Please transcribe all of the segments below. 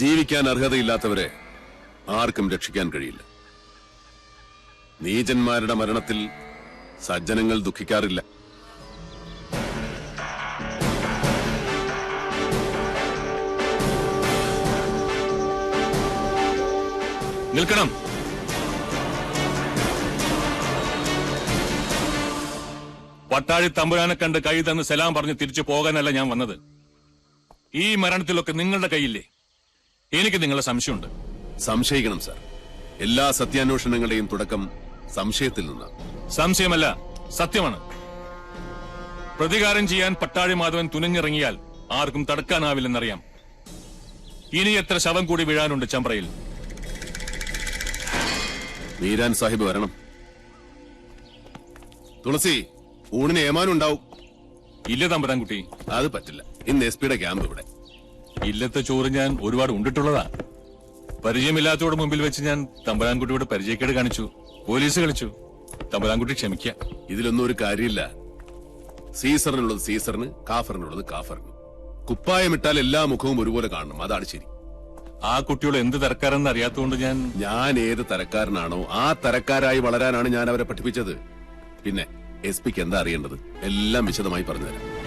ജീവിക്കാൻ അർഹതയില്ലാത്തവരെ ആർക്കും രക്ഷിക്കാൻ കഴിയില്ല. നീചന്മാരുടെ മരണത്തിൽ സജ്ജനങ്ങൾ ദുഃഖിക്കാറില്ല. നിൽക്കണം. പട്ടാഴി തമ്പുരാനെ കണ്ട് കൈ തന്ന് സലാം പറഞ്ഞ് തിരിച്ചു പോകാനല്ല ഞാൻ വന്നത്. ഈ മരണത്തിലൊക്കെ നിങ്ങളുടെ കയ്യില്ലേ? എനിക്ക് നിങ്ങളെ സംശയമുണ്ട്. സംശയിക്കണം സാർ. എല്ലാ സത്യാന്വേഷണങ്ങളുടെയും തുടക്കം സംശയത്തിൽ നിന്ന് സംശയമല്ല സത്യമാണ്. പ്രതികാരം ചെയ്യാൻ പട്ടാഴി മാധവൻ തുനിഞ്ഞിറങ്ങിയാൽ ആർക്കും തടുക്കാനാവില്ലെന്നറിയാം. ഇനി എത്ര ശവം കൂടി വീഴാനുണ്ട് ചമ്പ്രയിൽ? മീരാൻ സാഹിബ് വരണം. തുളസി ഊണിന് ഏമാനുണ്ടാവും. ഇല്ല തമ്പുരാൻകുട്ടി. അത് പറ്റില്ല. ഇന്ന് എസ് പിയുടെ ക്യാമ്പ് ഇവിടെ. ഇല്ലത്തെ ചോറ് ഞാൻ ഒരുപാട് ഉണ്ടിട്ടുള്ളതാ. പരിചയമില്ലാത്തവരുടെ മുമ്പിൽ വെച്ച് ഞാൻ തമ്പരാൻകുട്ടിയോട് പരിചയക്കേട് കാണിച്ചു. പോലീസ് കളിച്ചു. തമ്പരാൻകുട്ടി ക്ഷമിക്ക. ഇതിലൊന്നും ഒരു കാര്യമില്ല. സീസറിനുള്ളത് സീസറിന് കാഫറിനുള്ളത് കാഫറിന്. കുപ്പായമിട്ടാൽ എല്ലാ മുഖവും ഒരുപോലെ കാണണം. അതാണ് ശരി. ആ കുട്ടിയോട് എന്ത് തരക്കാരെന്ന് അറിയാത്തതുകൊണ്ട് ഞാൻ ഞാൻ ഏത് തരക്കാരനാണോ ആ തരക്കാരായി വളരാനാണ് ഞാൻ അവരെ പഠിപ്പിച്ചത്. പിന്നെ എസ് പിക്ക് എന്താ അറിയേണ്ടത്? എല്ലാം വിശദമായി പറഞ്ഞുതരാം.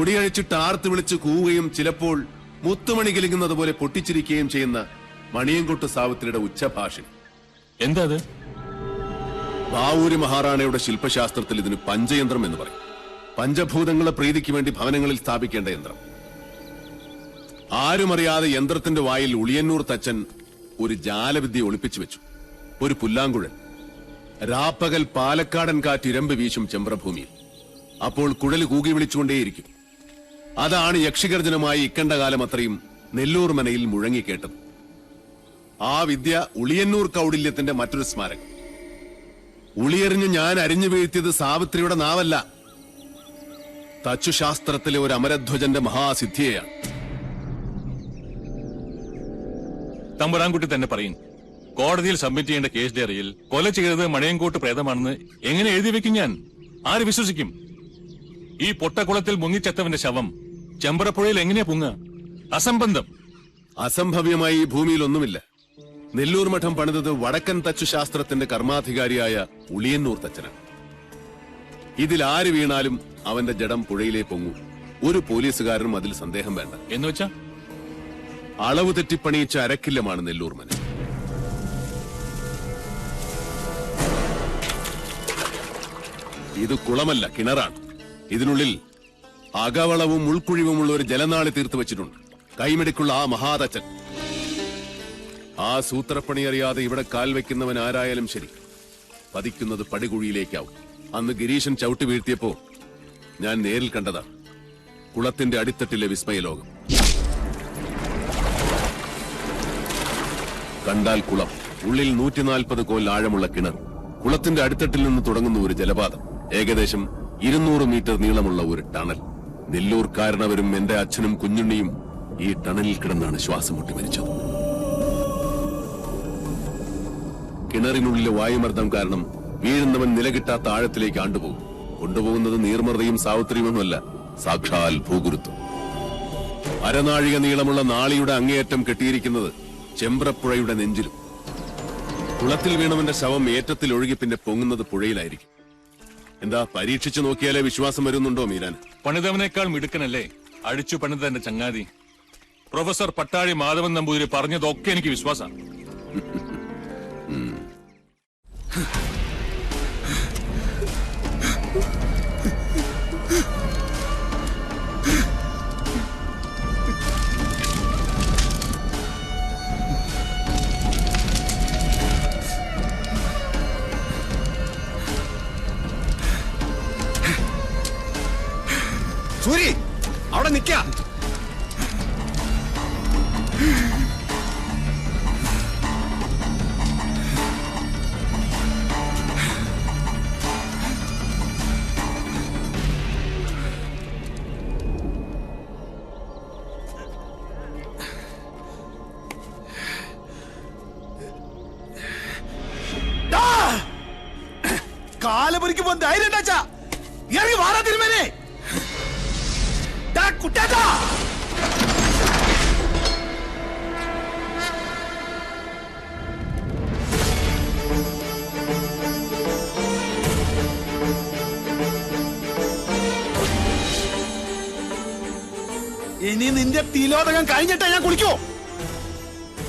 മുടിയഴിച്ചിട്ട് ആർത്ത് വിളിച്ച് കൂവുകയും ചിലപ്പോൾ മുത്തുമണി കിലുങ്ങുന്നത് പോലെ പൊട്ടിച്ചിരിക്കുകയും ചെയ്യുന്ന മണിയൻകൊട്ട് സാവിത്രിയുടെ ഉച്ചഭാഷ എന്താ അത്? ബാവൂരി മഹാറാണയുടെ ശില്പശാസ്ത്രത്തിൽ ഇതിന് പഞ്ചയന്ത്രം എന്ന് പറയും. പഞ്ചഭൂതങ്ങളെ പ്രീതിക്ക് വേണ്ടി ഭവനങ്ങളിൽ സ്ഥാപിക്കേണ്ട യന്ത്രം. ആരുമറിയാതെ യന്ത്രത്തിന്റെ വായിൽ ഉളിയന്നൂർ തച്ചൻ ഒരു ജാലവിദ്യ ഒളിപ്പിച്ചു വെച്ചു. ഒരു പുല്ലാങ്കുഴൽ. രാപ്പകൽ പാലക്കാടൻ കാറ്റ് ഇരമ്പ് വീശും ചെമ്പ്രഭൂമിയിൽ. അപ്പോൾ കുഴൽ കൂകി വിളിച്ചുകൊണ്ടേയിരിക്കും. അതാണ് യക്ഷിഗർജനമായി ഇക്കണ്ട കാലം അത്രയും നെല്ലൂർ മനയിൽ മുഴങ്ങിക്കേട്ടത്. ആ വിദ്യ ഉളിയന്നൂർ കൗടില്യത്തിന്റെ മറ്റൊരു സ്മാരകം. ഉളിയെറിഞ്ഞ് ഞാൻ അരിഞ്ഞു വീഴ്ത്തിയത് സാവിത്രിയുടെ നാവല്ല. തച്ചുശാസ്ത്രത്തിലെ ഒരു അമരധ്വജന്റെ മഹാസിദ്ധിയെയാണ്. തമ്പുരാൻകുട്ടി തന്നെ പറയും കോടതിയിൽ സബ്മിറ്റ് ചെയ്യേണ്ട കേസ് ഡയറിയിൽ കൊല ചെയ്തത് മണയങ്കോട്ട് പ്രേതമാണെന്ന് എങ്ങനെ എഴുതി വെക്കും ഞാൻ? ആര് വിശ്വസിക്കും? ഈ പൊട്ടക്കുളത്തിൽ മുങ്ങിച്ചെത്തവന്റെ ശവം ചെമ്പറപ്പുഴയിൽ എങ്ങനെയാ പൊങ്ങ അസംബന്ധം. അസംഭവ്യമായി ഒന്നുമില്ല നെല്ലൂർ മഠം പണിതത് വടക്കൻ തച്ചുശാസ്ത്രത്തിന്റെ കർമാധികാരിയായ ഉളിയന്നൂർ തച്ചനാണ്. ഇതിൽ ആര് വീണാലും അവന്റെ ജഡം പുഴയിലേ പൊങ്ങൂ. ഒരു പോലീസുകാരനും അതിൽ സന്ദേഹം വേണ്ട. എന്ന് വെച്ചാ? അളവ് തെറ്റിപ്പണിയിച്ച അരക്കില്ലമാണ് നെല്ലൂർ മന. ഇത് കുളമല്ല കിണറാണ്. ഇതിനുള്ളിൽ അകവളവും ഉൾക്കുഴിവുമുള്ള ഒരു ജലനാളി തീർത്തു വെച്ചിട്ടുണ്ട്. കൈമെടുക്കുള്ള ആ മഹാതച്ചൻ. ആ സൂത്രപ്പണി അറിയാതെ ഇവിടെ കാൽ വെക്കുന്നവൻ ആരായാലും ശരി. പതിക്കുന്നത് പടികുഴിയിലേക്കാവും. അന്ന് ഗിരീശൻ ചവിട്ടി വീഴ്ത്തിയപ്പോ ഞാൻ നേരിൽ കണ്ടതാ. കുളത്തിന്റെ അടിത്തട്ടിലെ വിസ്മയലോകം. കണ്ടാൽ കുളം. ഉള്ളിൽ നൂറ്റിനാൽപ്പത് കോൽ ആഴമുള്ള കിണർ. കുളത്തിന്റെ അടിത്തട്ടിൽ നിന്ന് തുടങ്ങുന്ന ഒരു ജലപാതം. ഏകദേശം ഇരുന്നൂറ് മീറ്റർ നീളമുള്ള ഒരു ടണൽ. നെല്ലൂർക്കാരനവരും എന്റെ അച്ഛനും കുഞ്ഞുണ്ണിയും ഈ ടണലിൽ കിടന്നാണ് ശ്വാസം മുട്ടി മരിച്ചത്. കിണറിനുള്ളിലെ വായുമർദ്ദം കാരണം വീഴുന്നവൻ നിലകിട്ടാത്ത ആഴത്തിലേക്ക് ആണ്ടുപോകും. കൊണ്ടുപോകുന്നത് നീർമർദ്ദയും സാവിത്രിയുമൊന്നുമല്ല സാക്ഷാൽ ഭൂഗുരുത്വം. അരനാഴിക നീളമുള്ള നാളിയുടെ അങ്ങേയറ്റം കെട്ടിയിരിക്കുന്നത് ചെമ്പ്രപ്പുഴയുടെ നെഞ്ചിലും. കുളത്തിൽ വീണവന്റെ ശവം ഏറ്റത്തിൽ ഒഴുകി പിന്നെ പൊങ്ങുന്നത് പുഴയിലായിരിക്കും. എന്താ പരീക്ഷിച്ചു നോക്കിയാലേ വിശ്വാസം വരുന്നുണ്ടോ മീരാൻ പണിതവനേക്കാൾ മിടുക്കനല്ലേ? അഴിച്ചു പണിത എന്റെ ചങ്ങാതി. പ്രൊഫസർ പട്ടാഴി മാധവൻ നമ്പൂതിരി പറഞ്ഞതൊക്കെ എനിക്ക് വിശ്വാസം. സൂരി അവിടെ നിൽക്ക. കാലപുരിക്ക് പോകാൻ ധൈര്യം ഉണ്ടാച്ചാ ഇറങ്ങി വാറാതിരുമേനെ ഡാ, ഇനി നിന്റെ തിലോദകം കഴിഞ്ഞിട്ടേ ഞാൻ കുളിക്കോ.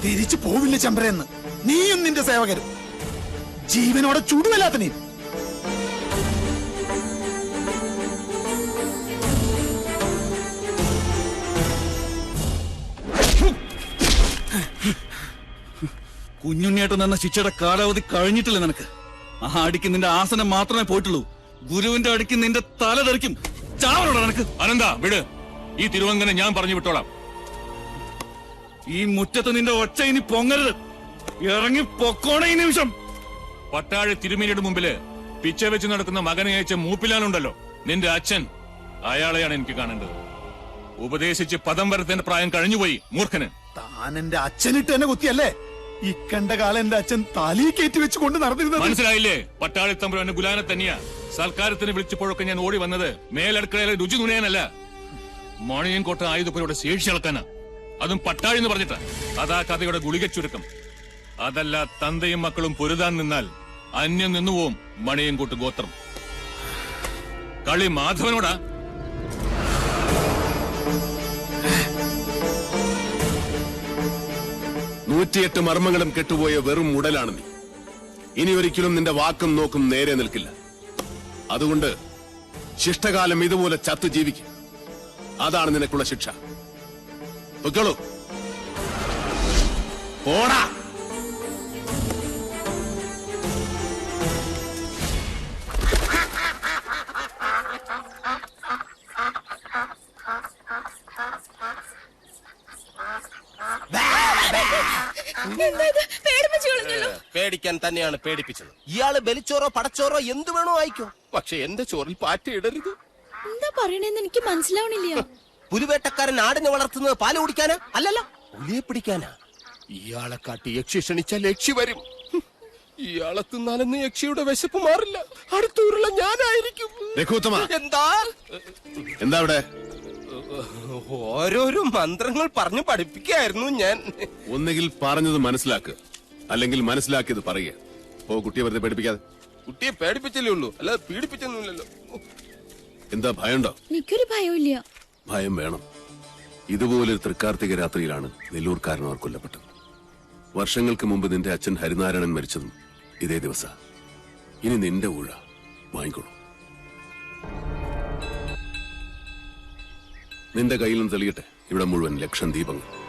തിരിച്ചു പോവില്ല ചമ്പരെന്ന്. നീയും നിന്റെ സേവകരും. ജീവനോടെ ചുടുവല്ലാത്ത നീ. കുഞ്ഞുണ്ണിയേട്ടൻ എന്ന ശിക്ഷയുടെ കാലാവധി കഴിഞ്ഞിട്ടില്ല നിനക്ക്. ആ അടിക്ക് നിന്റെ ആസനം മാത്രമേ പോയിട്ടുള്ളൂ. ഗുരുവിന്റെ അടിക്ക് നിന്റെ തല തെറിക്കും. ചാവലോടാ നിനക്ക്. അനന്ത വിട്. ഈ തിരുവങ്കനെ ഞാൻ പറഞ്ഞു വിട്ടോളാം. ഈ മുറ്റത്ത് നിന്റെ ഒച്ച ഇനി പൊങ്ങരുത്. ഇറങ്ങി പൊക്കോണ ഈ നിമിഷം. പട്ടാഴ തിരുമേനിയുടെ മുമ്പിൽ പിച്ച വെച്ച് നടക്കുന്ന മകനെ അയച്ച മൂപ്പിലാനുണ്ടല്ലോ നിന്റെ അച്ഛൻ. അയാളെയാണ് എനിക്ക് കാണേണ്ടത്. ഉപദേശിച്ച് പദം വരത്തേണ്ട പ്രായം കഴിഞ്ഞുപോയി മൂർഖന്. താൻ എന്റെ അച്ഛനിട്ട് എന്നെ കുത്തിയല്ലേ? ഇക്കണ്ട കാലം എന്റെ അച്ഛൻ താലി കയറ്റി വെച്ച് കൊണ്ട് നടന്നിരുന്നത്. മനസ്സിലായില്ലേ? പട്ടാളിത്തമ്പുരാന്റെ ഗുലാനെ തന്നെയാ. സൽക്കാരത്തിന് വിളിച്ചപ്പോഴൊക്കെ ഞാൻ ഓടി വന്നത് മേലടുക്കളയിലെ രുചി നുണയാനല്ല മണിയൻകോട്ട ആയുധപ്പുരയുടെ ശേഷി അളക്കാനാ. അതും പട്ടാഴി എന്ന് പറഞ്ഞിട്ടാ. അതാ കഥയുടെ ഗുളിക ചുരുക്കം. അതല്ല തന്തയും മക്കളും പൊരുതാൻ നിന്നാൽ അന്യം നിന്നുപോവും മണിയൻകൂട്ട് ഗോത്രം. കളി മാധവനോടാ. നൂറ്റിയെട്ട് മർമ്മങ്ങളും കെട്ടുപോയ വെറും ഉടലാണ് നീ. ഇനി ഒരിക്കലും നിന്റെ വാക്കും നോക്കും നേരെ നിൽക്കില്ല. അതുകൊണ്ട് ശിഷ്ടകാലം ഇതുപോലെ ചത്തു ജീവിക്കും. അതാണ് നിനക്കുള്ള ശിക്ഷ. പൊയ്ക്കോളൂ. പോടാ. പേടിക്കാൻ തന്നെയാണ് പേടിപ്പിച്ചത്. ഇയാൾ ബലിച്ചോറോ പടച്ചോറോ എന്ത് വേണോ ആയിക്കോ പക്ഷെ എന്റെ ചോറിൽ പാറ്റ ഇടരുത്. എന്താ പറയണെന്ന് എനിക്ക് മനസ്സിലാവണില്ല. പുലിവേട്ടക്കാരൻ ആടിനെ വളർത്തുന്നത് പാൽ കുടിക്കാനാ? അല്ലല്ല പുലിയെ പിടിക്കാനാ. ഇയാളെ കാട്ടി യക്ഷി ക്ഷണിച്ചാൽ യക്ഷി വരും. ഇയാളെ തിന്നാലെന്ന് യക്ഷിയുടെ വിശപ്പ് മാറില്ല. അടുത്തൂരുള്ള ഞാനായിരിക്കും. രഘുത്തമ എന്താ? എന്താ അവിടെ? ഓരോരോ മന്ത്രങ്ങൾ പറഞ്ഞു പഠിപ്പിക്കായിരുന്നു ഞാൻ. ഒന്നുകിൽ പറഞ്ഞത് മനസ്സിലാക്കുക അല്ലെങ്കിൽ മനസ്സിലാക്കിയത് പറയുക. ഓ കുട്ടിയെ വെറുതെ പേടിപ്പിക്കാതെ. കുട്ടിയെ പേടിപ്പിച്ചല്ലേ ഉള്ളൂ. അല്ലാതെ പീഡിപ്പിച്ചൊന്നുമില്ലല്ലോ. എന്താ ഭയമുണ്ടോ? എനിക്കൊരു ഭയമില്ല ഭയം വേണം. ഇതുപോലൊരു തൃക്കാർത്തിക രാത്രിയിലാണ് നെല്ലൂർക്കാരനവർ കൊല്ലപ്പെട്ടത്. വർഷങ്ങൾക്ക് മുമ്പ് നിന്റെ അച്ഛൻ ഹരിനാരായണൻ മരിച്ചതും ഇതേ ദിവസ. ഇനി നിന്റെ ഊഴ വാങ്ങിക്കോളൂ നിന്റെ കയ്യിലും തെളിയട്ടെ. ഇവിടെ മുഴുവൻ ലക്ഷം ദീപങ്ങൾ